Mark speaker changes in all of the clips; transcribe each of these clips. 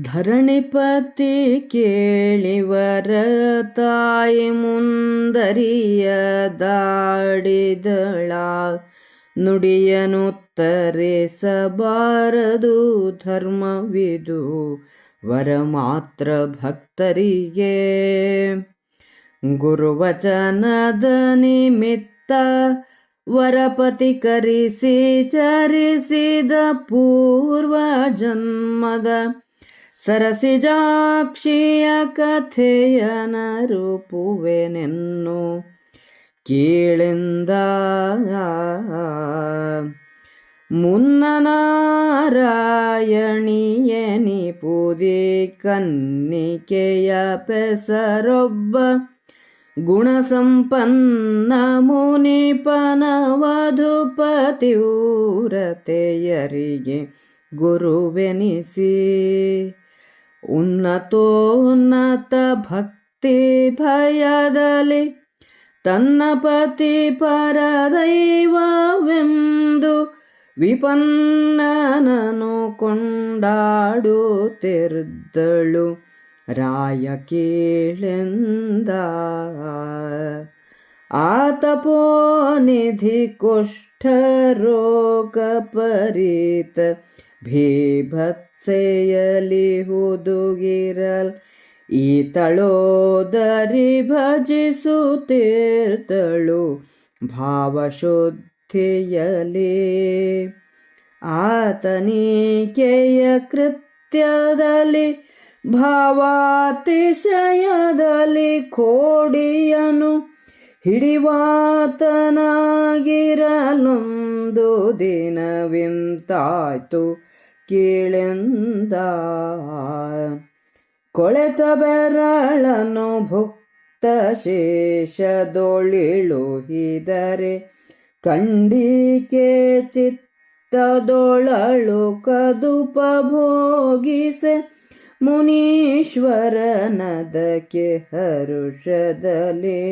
Speaker 1: ಧರಣಿಪತಿ ಕೇಳಿವರ ತಾಯಿ ಮುಂದರಿಯ ದಾಡಿದಳ. ನುಡಿಯನುತ್ತರಿಸಬಾರದು ಧರ್ಮವಿದು, ವರ ಮಾತ್ರ ಭಕ್ತರಿಗೆ. ಗುರುವಚನದ ನಿಮಿತ್ತ ವರಪತಿ ಕರಿಸಿ, ಚರಿಸಿದ ಪೂರ್ವ ಜನ್ಮದ ಸರಸಿಜಾಕ್ಷಿಯ ಕಥೆಯನ ರೂಪುವೆನೆನ್ನು ಕೇಳಿಂದ ಮುನ್ನನಾರಾಯಣಿಯನಿ ಪುದಿ ಕನ್ನಿಕೆಯ ಪೆಸರೊಬ್ಬ ಗುಣಸಂಪನ್ನ ಮುನಿಪನ ವಧುಪತಿಯೂರತೆಯರಿಗೆ ಗುರುವೆನಿಸಿ. ಉನ್ನತೋನ್ನತ ಭಕ್ತಿ ಭಯದಲ್ಲಿ ತನ್ನ ಪತಿ ಪರ ದೈವವೆಂದು ವಿಪನ್ನನನು ಕೊಂಡಾಡುತ್ತಿದ್ದಳು. ರಾಯ ಕೇಳೆಂದ ಆತಪೋ ನಿಧಿ ಕುಷ್ಠ ರೋಗ ಪರಿತ ಭೀಭತ್ಸೆಯಲಿ ಹುದುಗಿರಲ್ ಈತಳೋದರಿ ಭಜಿಸುತ್ತಿರ್ತಳು ಭಾವಶುದ್ಧಿಯಲಿ. ಆತನಿಕೆಯ ಕೃತ್ಯದಲ್ಲಿ ಭಾವಾತಿಶಯದಲ್ಲಿ ಕೋಡಿಯನು ಹಿಡಿವಾತನಾಗಿರಲೊಂದು ದಿನವಿಂತಾಯ್ತು. ಕೇಳೆಂದ. ಕೊಳೆತ ಬೆರಳನು ಭುಕ್ತ ಶೇಷದೊಳಿಳುಹಿದರೆ ಕಂಡಿಕೆ ಚಿತ್ತದೊಳಳು ಕದುಪ ಭೋಗಿಸೆ ಮುನೀಶ್ವರನದಕ್ಕೆ ಹರುಷದಲ್ಲಿ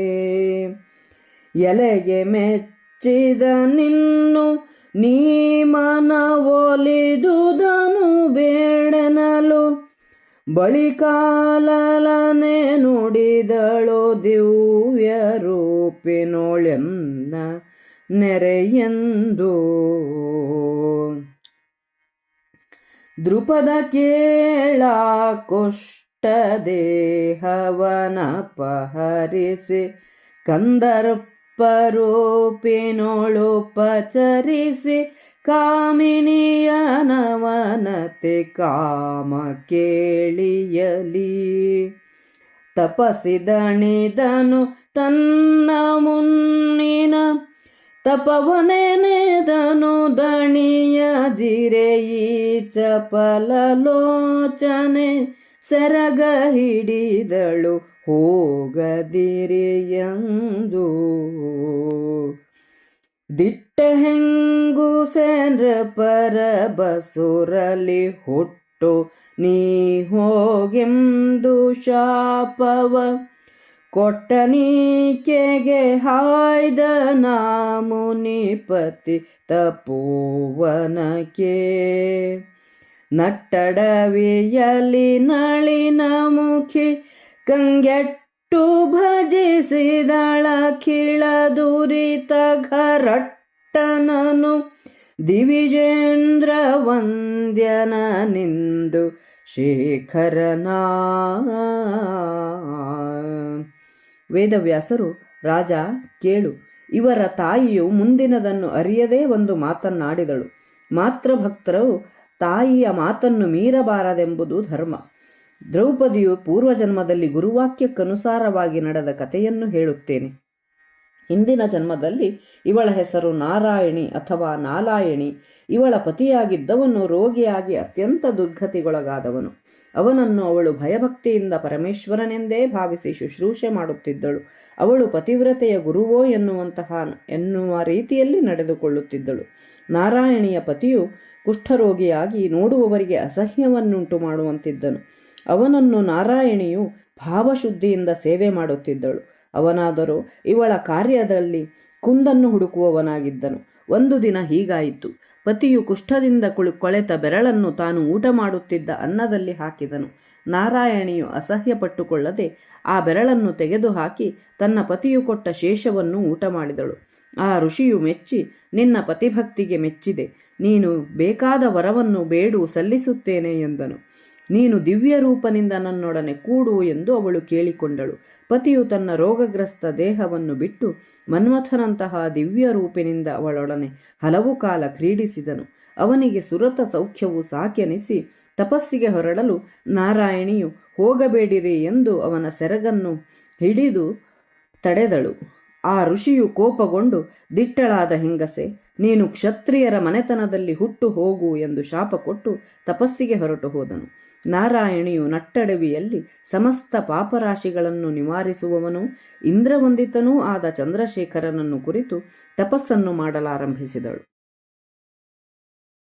Speaker 1: ಎಲೆಗೆ ಮೆಚ್ಚಿದ ನಿನ್ನು ನೀ ಒಲಿದುದನು ಬೇಡನಲು. ಬಳಿಕಾಲನೆ ನುಡಿದಳು ದಿವ್ಯ ರೂಪಿನೊಳೆಂದ ನೆರೆಯೆಂದು. ದೃಪದ ಕೇಳ ಕುಷ್ಟ ದೇಹವನ ಪಹರಿಸಿ ಕಂದರ್ಪರೂಪಿನೊಳು ಪಚರಿಸಿ ಕಾಮಿನಿಯನವನತೆ ಕಾಮ ಕೇಳಿಯಲಿ. ತಪಸಿದಣಿದನು ತನ್ನ ಮುನ್ನಿನ ತಪವನೆನೆದನು ಈ ಚಪಲಲೋಚನೆ ಸೆರಗ ಹಿಡಿದಳು ಹೋಗದಿರೆಯಂದು ದಿಟ್ಟ ಹೆಂಗುಸೆಂದ್ರ ಪರ ಬಸುರಲಿ ಹುಟ್ಟು ನೀ ಹೋಗೆಂದು ಶಾಪವ. ಕೊಟ್ಟನೀಕೆಗೆ ಹಾಯ್ದ ಮುನಿಪತಿ ತಪೋವನಕ್ಕೆ ನಟ್ಟಡವಿಯಲಿ ನಳಿನ ಮುಖಿ ಕಂಗೆಟ್ಟು ಭಜಿಸಿದಳ ಕಿಳ ದುರಿತ ಘರಟ್ಟನನು. ದಿವಿಜೇಂದ್ರ ವಂದ್ಯನ ನಿಂದು ಶೇಖರನ ವೇದವ್ಯಾಸರು, ರಾಜ, ಕೇಳು, ಇವರ ತಾಯಿಯು ಮುಂದಿನದನ್ನು ಅರಿಯದೇ ಒಂದು ಮಾತನ್ನಾಡಿದಳು. ಮಾತ್ರ ಭಕ್ತರು ತಾಯಿಯ ಮಾತನ್ನು ಮೀರಬಾರದೆಂಬುದು ಧರ್ಮ. ದ್ರೌಪದಿಯು ಪೂರ್ವಜನ್ಮದಲ್ಲಿ ಗುರುವಾಕ್ಯಕ್ಕನುಸಾರವಾಗಿ ನಡೆದ ಕಥೆಯನ್ನು ಹೇಳುತ್ತೇನೆ. ಹಿಂದಿನ ಜನ್ಮದಲ್ಲಿ ಇವಳ ಹೆಸರು ನಾರಾಯಣಿ ಅಥವಾ ನಾಲಾಯಣಿ. ಇವಳ ಪತಿಯಾಗಿದ್ದವನು ರೋಗಿಯಾಗಿ ಅತ್ಯಂತ ದುರ್ಗತಿಗೊಳಗಾದವನು. ಅವನನ್ನು ಅವಳು ಭಯಭಕ್ತಿಯಿಂದ ಪರಮೇಶ್ವರನೆಂದೇ ಭಾವಿಸಿ ಶುಶ್ರೂಷೆ ಮಾಡುತ್ತಿದ್ದಳು. ಅವಳು ಪತಿವ್ರತೆಯ ಗುರುವೋ ಎನ್ನುವಂತಹ, ಎನ್ನುವ ರೀತಿಯಲ್ಲಿ ನಡೆದುಕೊಳ್ಳುತ್ತಿದ್ದಳು. ನಾರಾಯಣಿಯ ಪತಿಯು ಕುಷ್ಠರೋಗಿಯಾಗಿ ನೋಡುವವರಿಗೆ ಅಸಹ್ಯವನ್ನುಂಟು ಮಾಡುವಂತಿದ್ದನು. ಅವನನ್ನು ನಾರಾಯಣಿಯು ಭಾವಶುದ್ಧಿಯಿಂದ ಸೇವೆ ಮಾಡುತ್ತಿದ್ದಳು. ಅವನಾದರೂ ಇವಳ ಕಾರ್ಯದಲ್ಲಿ ಕುಂದನ್ನು ಹುಡುಕುವವನಾಗಿದ್ದನು. ಒಂದು ದಿನ ಹೀಗಾಯಿತು. ಪತಿಯು ಕುಷ್ಠದಿಂದ ಕುಳಿ ಕೊಳೆತ ಬೆರಳನ್ನು ತಾನು ಊಟ ಮಾಡುತ್ತಿದ್ದ ಅನ್ನದಲ್ಲಿ ಹಾಕಿದನು. ನಾರಾಯಣಿಯು ಅಸಹ್ಯಪಟ್ಟುಕೊಳ್ಳದೆ ಆ ಬೆರಳನ್ನು ತೆಗೆದುಹಾಕಿ ತನ್ನ ಪತಿಯು ಕೊಟ್ಟ ಶೇಷವನ್ನು ಊಟ ಮಾಡಿದಳು. ಆ ಋಷಿಯು ಮೆಚ್ಚಿ, ನಿನ್ನ ಪತಿಭಕ್ತಿಗೆ ಮೆಚ್ಚಿದೆ. ನೀನು ಬೇಕಾದ ವರವನ್ನು ಬೇಡು, ಸಲ್ಲಿಸುತ್ತೇನೆ ಎಂದನು. ನೀನು ದಿವ್ಯ ರೂಪನಿಂದ ನನ್ನೊಡನೆ ಕೂಡು ಎಂದು ಅವಳು ಕೇಳಿಕೊಂಡಳು. ಪತಿಯು ತನ್ನ ರೋಗಗ್ರಸ್ತ ದೇಹವನ್ನು ಬಿಟ್ಟು ಮನ್ಮಥನಂತಹ ದಿವ್ಯ ರೂಪಿನಿಂದ ಅವಳೊಡನೆ ಹಲವು ಕಾಲ ಕ್ರೀಡಿಸಿದನು. ಅವನಿಗೆ ಸುರತ ಸೌಖ್ಯವು ಸಾಕೆನಿಸಿ ತಪಸ್ಸಿಗೆ ಹೊರಡಲು, ನಾರಾಯಣಿಯು ಹೋಗಬೇಡಿರಿ ಎಂದು ಅವನ ಸೆರಗನ್ನು ಹಿಡಿದು ತಡೆದಳು. ಆ ಋಷಿಯು ಕೋಪಗೊಂಡು ದಿಟ್ಟಳಾದ ಹೆಂಗಸೆ ನೀನು ಕ್ಷತ್ರಿಯರ ಮನೆತನದಲ್ಲಿ ಹುಟ್ಟು ಹೋಗು ಎಂದು ಶಾಪ ಕೊಟ್ಟು ತಪಸ್ಸಿಗೆ ಹೊರಟು ಹೋದನು. ನಾರಾಯಣಿಯು ನಟ್ಟಡವಿಯಲ್ಲಿ ಸಮಸ್ತ ಪಾಪರಾಶಿಗಳನ್ನು ನಿವಾರಿಸುವವನು, ಇಂದ್ರವಂದಿತನೂ ಆದ ಚಂದ್ರಶೇಖರನನ್ನು ಕುರಿತು ತಪಸ್ಸನ್ನು ಮಾಡಲಾರಂಭಿಸಿದಳು.